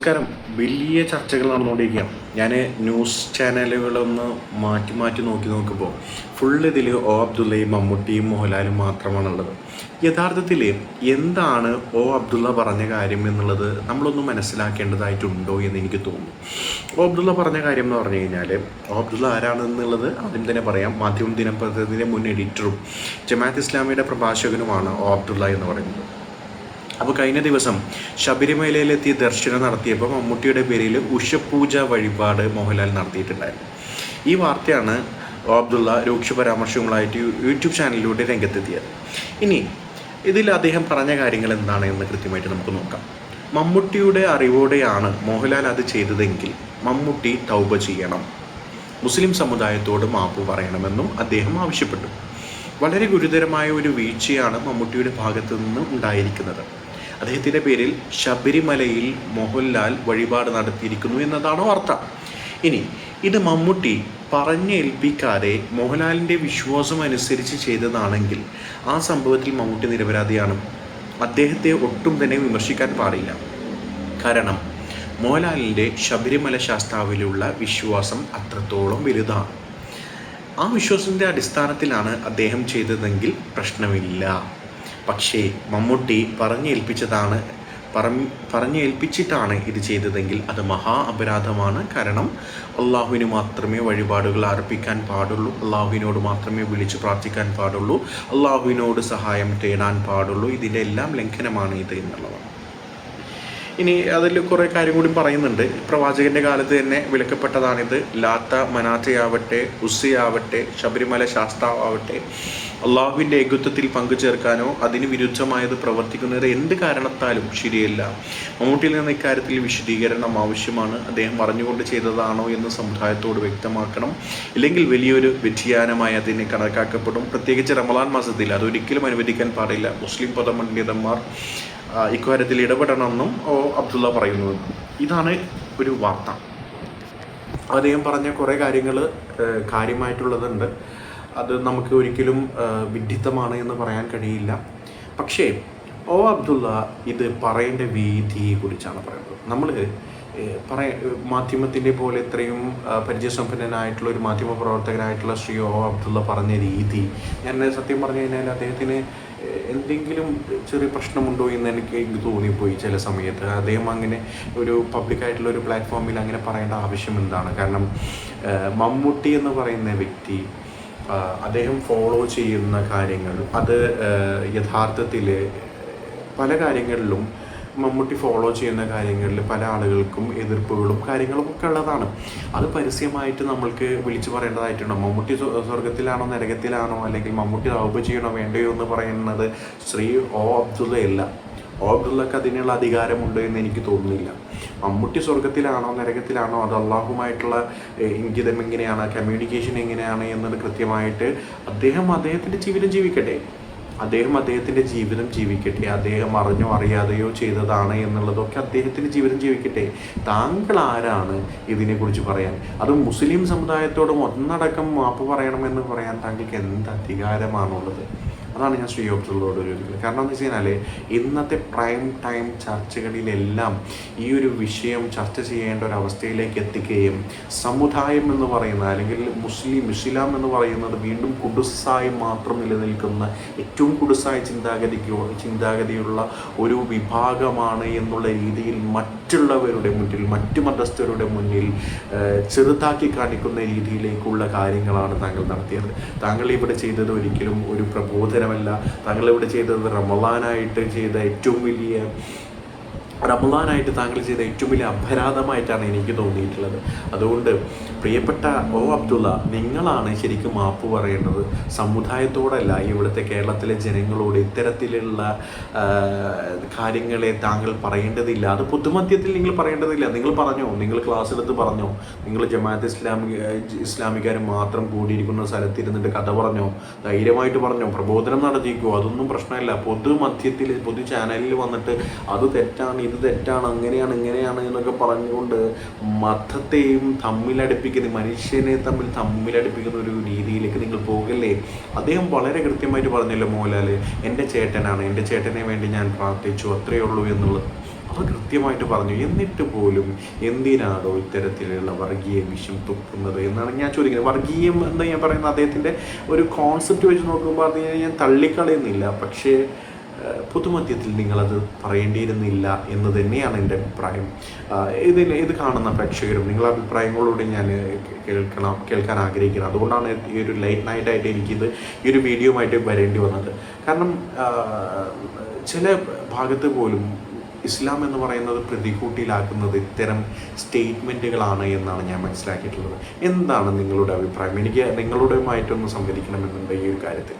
നമസ്കാരം. വലിയ ചർച്ചകൾ നടന്നുകൊണ്ടിരിക്കുകയാണ്. ഞാൻ ന്യൂസ് ചാനലുകളൊന്ന് മാറ്റി മാറ്റി നോക്കി നോക്കുമ്പോൾ ഫുൾ ഇതിൽ ഒ അബ്ദുള്ളയും മമ്മൂട്ടിയും മോഹൻലാലും മാത്രമാണുള്ളത്. യഥാർത്ഥത്തിൽ എന്താണ് ഒ അബ്ദുള്ള പറഞ്ഞ കാര്യം എന്നുള്ളത് നമ്മളൊന്ന് മനസ്സിലാക്കേണ്ടതായിട്ടുണ്ടോ എന്ന് എനിക്ക് തോന്നുന്നു. ഒ അബ്ദുള്ള പറഞ്ഞ കാര്യം എന്ന് പറഞ്ഞു കഴിഞ്ഞാൽ ഒ അബ്ദുള്ള ആരാണെന്നുള്ളത് ആദ്യം തന്നെ പറയാം. മാധ്യമ ദിനപത്രത്തിന്റെ മുൻ എഡിറ്ററും ജമാഅത്ത് ഇസ്ലാമിയുടെ പ്രഭാഷകനുമാണ് ഒ അബ്ദുള്ള എന്ന് പറയുന്നത്. അപ്പോൾ കഴിഞ്ഞ ദിവസം ശബരിമലയിലെത്തി ദർശനം നടത്തിയപ്പോൾ മമ്മൂട്ടിയുടെ പേരിൽ ഉഷപൂജ വഴിപാട് മോഹൻലാൽ നടത്തിയിട്ടുണ്ടായിരുന്നു. ഈ വാർത്തയാണ് അബ്ദുള്ള രൂക്ഷ പരാമർശങ്ങളായിട്ട് യൂട്യൂബ് ചാനലിലൂടെ രംഗത്തെത്തിയത്. ഇനി ഇതിൽ അദ്ദേഹം പറഞ്ഞ കാര്യങ്ങൾ എന്താണ് എന്ന് കൃത്യമായിട്ട് നമുക്ക് നോക്കാം. മമ്മൂട്ടിയുടെ അറിവോടെയാണ് മോഹൻലാൽ അത് ചെയ്തതെങ്കിൽ മമ്മൂട്ടി തൗബ ചെയ്യണം. മുസ്ലിം സമുദായത്തോട് മാപ്പ് പറയണമെന്നും അദ്ദേഹം ആവശ്യപ്പെട്ടു. വളരെ ഗുരുതരമായ ഒരു വീഴ്ചയാണ് മമ്മൂട്ടിയുടെ ഭാഗത്തു നിന്ന് ഉണ്ടായിരിക്കുന്നത്. അദ്ദേഹത്തിന്റെ പേരിൽ ശബരിമലയിൽ മോഹൻലാൽ വഴിപാട് നടത്തിയിരിക്കുന്നു എന്നതാണ് വാർത്ത. ഇനി ഇത് മമ്മൂട്ടി പറഞ്ഞേൽപ്പിക്കാതെ മോഹൻലാലിന്റെ വിശ്വാസം അനുസരിച്ച് ചെയ്തതാണെങ്കിൽ ആ സംഭവത്തിൽ മമ്മൂട്ടി നിരപരാധിയാണ്. അദ്ദേഹത്തെ ഒട്ടും തന്നെ വിമർശിക്കാൻ പാടില്ല. കാരണം മോഹൻലാലിന്റെ ശബരിമല ശാസ്താവിലുള്ള വിശ്വാസം അത്രത്തോളം വലുതാണ്. ആ വിശ്വാസത്തിന്റെ അടിസ്ഥാനത്തിലാണ് അദ്ദേഹം ചെയ്തതെങ്കിൽ പ്രശ്നമില്ല. പക്ഷേ മമ്മൂട്ടി പറഞ്ഞേൽപ്പിച്ചതാണ് പറഞ്ഞു ഏൽപ്പിച്ചിട്ടാണ് ഇത് ചെയ്തതെങ്കിൽ അത് മഹാ അപരാധമാണ്. കാരണം അള്ളാഹുവിന് മാത്രമേ വഴിപാടുകൾ അർപ്പിക്കാൻ പാടുള്ളൂ അള്ളാഹുവിനോട് മാത്രമേ വിളിച്ചു പ്രാർത്ഥിക്കാൻ പാടുള്ളൂ അള്ളാഹുവിനോട് സഹായം തേടാൻ പാടുള്ളൂ. ഇതിന്റെ എല്ലാം ലംഘനമാണ് ഇത് എന്നുള്ളതാണ്. ഇനി അതിൽ കുറേ കാര്യം കൂടി പറയുന്നുണ്ട്. പ്രവാചകന്റെ കാലത്ത് തന്നെ വിലക്കപ്പെട്ടതാണിത്. ലാത്ത മനാത്തയാവട്ടെ ഉസ്സിയാവട്ടെ ശബരിമല ശാസ്താവട്ടെ അള്ളാഹുവിന്റെ ഏകത്വത്തിൽ പങ്കുചേർക്കാനോ അതിന് വിരുദ്ധമായത് പ്രവർത്തിക്കുന്നത് എന്ത് കാരണത്താലും ശരിയല്ല. മമ്മൂട്ടിയിൽ നിന്ന് ഇക്കാര്യത്തിൽ വിശദീകരണം ആവശ്യമാണ്. അദ്ദേഹം അറിഞ്ഞുകൊണ്ട് ചെയ്തതാണോ എന്ന് സമുദായത്തോട് വ്യക്തമാക്കണം. ഇല്ലെങ്കിൽ വലിയൊരു വ്യതിയാനമായി അതിനെ കണക്കാക്കപ്പെടും. പ്രത്യേകിച്ച് റമലാൻ മാസത്തിൽ അതൊരിക്കലും അനുവദിക്കാൻ പാടില്ല. മുസ്ലിം പദപണ്ഡിതന്മാർ ആ, ഇക്കാര്യത്തിൽ ഇടപെടണമെന്നും ഓ അബ്ദുള്ള പറയുന്നു. ഇതാണ് ഒരു വാർത്ത. അദ്ദേഹം പറഞ്ഞ കുറേ കാര്യങ്ങൾ കാര്യമായിട്ടുള്ളതുണ്ട്. അത് നമുക്ക് ഒരിക്കലും വിഡിത്തമാണ് എന്ന് പറയാൻ കഴിയില്ല. പക്ഷേ ഓ അബ്ദുള്ള ഇത് പറയേണ്ട വീതിയെ കുറിച്ചാണ് പറയുന്നത്. നമ്മൾ പറയ മാധ്യമത്തിന്റെ പോലെ ഇത്രയും പരിചയസമ്പന്നനായിട്ടുള്ള ഒരു മാധ്യമ പ്രവർത്തകനായിട്ടുള്ള ശ്രീ ഓ അബ്ദുള്ള പറഞ്ഞ രീതി ഞാൻ സത്യം പറഞ്ഞു കഴിഞ്ഞാൽ അദ്ദേഹത്തിന് എന്തെങ്കിലും ചെറിയ പ്രശ്നമുണ്ടോ എന്ന് എനിക്ക് എനിക്ക് തോന്നിപ്പോയി ചില സമയത്ത്. അദ്ദേഹം അങ്ങനെ ഒരു പബ്ലിക്കായിട്ടുള്ള ഒരു പ്ലാറ്റ്ഫോമിൽ അങ്ങനെ പറയേണ്ട ആവശ്യം എന്താണ്? കാരണം മമ്മൂട്ടി എന്ന് പറയുന്ന വ്യക്തി അദ്ദേഹം ഫോളോ ചെയ്യുന്ന കാര്യങ്ങൾ അത് യഥാർത്ഥത്തിൽ പല കാര്യങ്ങളിലും മമ്മൂട്ടി ഫോളോ ചെയ്യുന്ന കാര്യങ്ങളിൽ പല ആളുകൾക്കും എതിർപ്പുകളും കാര്യങ്ങളും ഒക്കെ ഉള്ളതാണ്. അത് പരസ്യമായിട്ട് നമ്മൾക്ക് വിളിച്ചു പറയേണ്ടതായിട്ടുണ്ട്. മമ്മൂട്ടി സ്വ- സ്വർഗത്തിലാണോ നരകത്തിലാണോ അല്ലെങ്കിൽ മമ്മൂട്ടി റൗബ് ചെയ്യണോ വേണ്ടയോ എന്ന് പറയുന്നത് ശ്രീ ഒ അബ്ദുള്ളയല്ല ഒ അബ്ദുള്ളക്ക് അതിനുള്ള അധികാരമുണ്ട് എന്ന് എനിക്ക് തോന്നുന്നില്ല. മമ്മൂട്ടി സ്വർഗത്തിലാണോ നരകത്തിലാണോ അത് അള്ളാഹുമായിട്ടുള്ള ഇംഗിതം എങ്ങനെയാണ് കമ്മ്യൂണിക്കേഷൻ എങ്ങനെയാണ് എന്നത് കൃത്യമായിട്ട് അദ്ദേഹം അദ്ദേഹത്തിന്റെ ജീവിതം ജീവിക്കട്ടെ. അദ്ദേഹം അദ്ദേഹത്തിന്റെ ജീവിതം ജീവിക്കട്ടെ. അദ്ദേഹം അറിഞ്ഞോ അറിയാതെയോ ചെയ്തതാണ് എന്നുള്ളതൊക്കെ അദ്ദേഹത്തിന്റെ ജീവിതം ജീവിക്കട്ടെ. താങ്കൾ ആരാണ് ഇതിനെക്കുറിച്ച് പറയാൻ? അത് മുസ്ലിം സമുദായത്തോടും ഒന്നടക്കം മാപ്പ് പറയണമെന്ന് പറയാൻ താങ്കൾക്ക് എന്ത് അധികാരമാണുള്ളത്? അതാണ് ഞാൻ ശ്രീ ഓബ്സറിനോട് ചോദിക്കുന്നത്. കാരണം എന്ന് വെച്ച് കഴിഞ്ഞാൽ ഇന്നത്തെ പ്രൈം ടൈം ചർച്ചകളിലെല്ലാം ഈ ഒരു വിഷയം ചർച്ച ചെയ്യേണ്ട ഒരു അവസ്ഥയിലേക്ക് എത്തിക്കുകയും സമുദായം എന്ന് പറയുന്ന അല്ലെങ്കിൽ മുസ്ലിം ഇസ്ലാം എന്ന് പറയുന്നത് വീണ്ടും കുടുസായി മാത്രം നിലനിൽക്കുന്ന ഏറ്റവും കുടുസായ ചിന്താഗതിക്ക് ചിന്താഗതിയുള്ള ഒരു വിഭാഗമാണ് എന്നുള്ള രീതിയിൽ മറ്റുള്ളവരുടെ മുന്നിൽ മറ്റു മതസ്ഥരുടെ മുന്നിൽ ചെറുതാക്കി കാണിക്കുന്ന രീതിയിലേക്കുള്ള കാര്യങ്ങളാണ് താങ്കൾ നടത്തിയത്. താങ്കൾ ഇവിടെ ചെയ്തത് ഒരിക്കലും ഒരു പ്രബോധനമല്ല. താങ്കൾ ഇവിടെ ചെയ്തത് റമളാനായിട്ട് ചെയ്ത ഏറ്റവും വലിയ റമദാനായിട്ട് താങ്കൾ ചെയ്ത ഏറ്റവും വലിയ അപരാധമായിട്ടാണ് എനിക്ക് തോന്നിയിട്ടുള്ളത്. അതുകൊണ്ട് പ്രിയപ്പെട്ട ഓ അബ്ദുള്ള നിങ്ങളാണ് ശരിക്കും മാപ്പ് പറയേണ്ടത്. സമുദായത്തോടല്ല ഇവിടുത്തെ കേരളത്തിലെ ജനങ്ങളോട് ഇത്തരത്തിലുള്ള കാര്യങ്ങളെ താങ്കൾ പറയേണ്ടതില്ല. അത് പൊതുമധ്യത്തിൽ നിങ്ങൾ പറയേണ്ടതില്ല. നിങ്ങൾ പറഞ്ഞോ? നിങ്ങൾ ക്ലാസ് എടുത്ത് പറഞ്ഞോ? നിങ്ങൾ ജമാഅത്ത് ഇസ്ലാമി ഇസ്ലാമിക്കാരും മാത്രം കൂടിയിരിക്കുന്ന സ്ഥലത്തിരുന്നിട്ട് കഥ പറഞ്ഞോ? ധൈര്യമായിട്ട് പറഞ്ഞോ? പ്രബോധനം നടത്തിക്കോ? അതൊന്നും പ്രശ്നമില്ല. പൊതുമധ്യത്തിൽ പൊതു ചാനലിൽ വന്നിട്ട് അത് തെറ്റാണ് ഇത് തെറ്റാണ് അങ്ങനെയാണ് ഇങ്ങനെയാണ് എന്നൊക്കെ പറഞ്ഞുകൊണ്ട് മതത്തെയും തമ്മിലടുപ്പിക്കുന്ന മനുഷ്യനെ തമ്മിൽ തമ്മിലടുപ്പിക്കുന്ന ഒരു രീതിയിലേക്ക് നിങ്ങൾ പോകല്ലേ? അദ്ദേഹം വളരെ കൃത്യമായിട്ട് പറഞ്ഞല്ലോ മോഹൻലാൽ എന്റെ ചേട്ടനാണ് എന്റെ ചേട്ടനെ വേണ്ടി ഞാൻ പ്രാർത്ഥിച്ചു അത്രയേ ഉള്ളൂ എന്നുള്ളത്. അവർ കൃത്യമായിട്ട് പറഞ്ഞു എന്നിട്ട് പോലും എന്തിനാണോ ഇത്തരത്തിലുള്ള വർഗീയ വിഷം തുപ്പുന്നത്? എന്നാണ് ഞാൻ ചോദിക്കുന്നത്. വർഗീയം എന്ന് ഞാൻ പറയുന്നത് അദ്ദേഹത്തിന്റെ ഒരു കോൺസെപ്റ്റ് വെച്ച് നോക്കുമ്പോൾ അത് ഞാൻ തള്ളിക്കളയുന്നില്ല. പക്ഷേ പൊതുമധ്യത്തിൽ നിങ്ങളത് പറയേണ്ടിയിരുന്നില്ല എന്ന് തന്നെയാണ് എന്റെ അഭിപ്രായം. ഇതിൽ ഇത് കാണുന്ന പ്രേക്ഷകരും നിങ്ങളുടെ അഭിപ്രായങ്ങളോട് ഞാൻ കേൾക്കണം കേൾക്കാൻ ആഗ്രഹിക്കുന്നത് അതുകൊണ്ടാണ് ഈ ഒരു ലൈറ്റ് നൈറ്റ് ആയിട്ട് എനിക്കിത് ഈ ഒരു വീഡിയോ ആയിട്ട് വരേണ്ടി വന്നത്. കാരണം ചില ഭാഗത്ത് പോലും ഇസ്ലാം എന്ന് പറയുന്നത് പ്രതികൂട്ടിയിലാക്കുന്നത് ഇത്തരം സ്റ്റേറ്റ്മെന്റുകളാണ് എന്നാണ് ഞാൻ മനസ്സിലാക്കിയിട്ടുള്ളത്. എന്താണ് നിങ്ങളുടെ അഭിപ്രായം? എനിക്ക് നിങ്ങളുടെയുമായിട്ടൊന്ന് സംവദിക്കണമെന്നുണ്ട് ഈ ഒരു കാര്യത്തിൽ.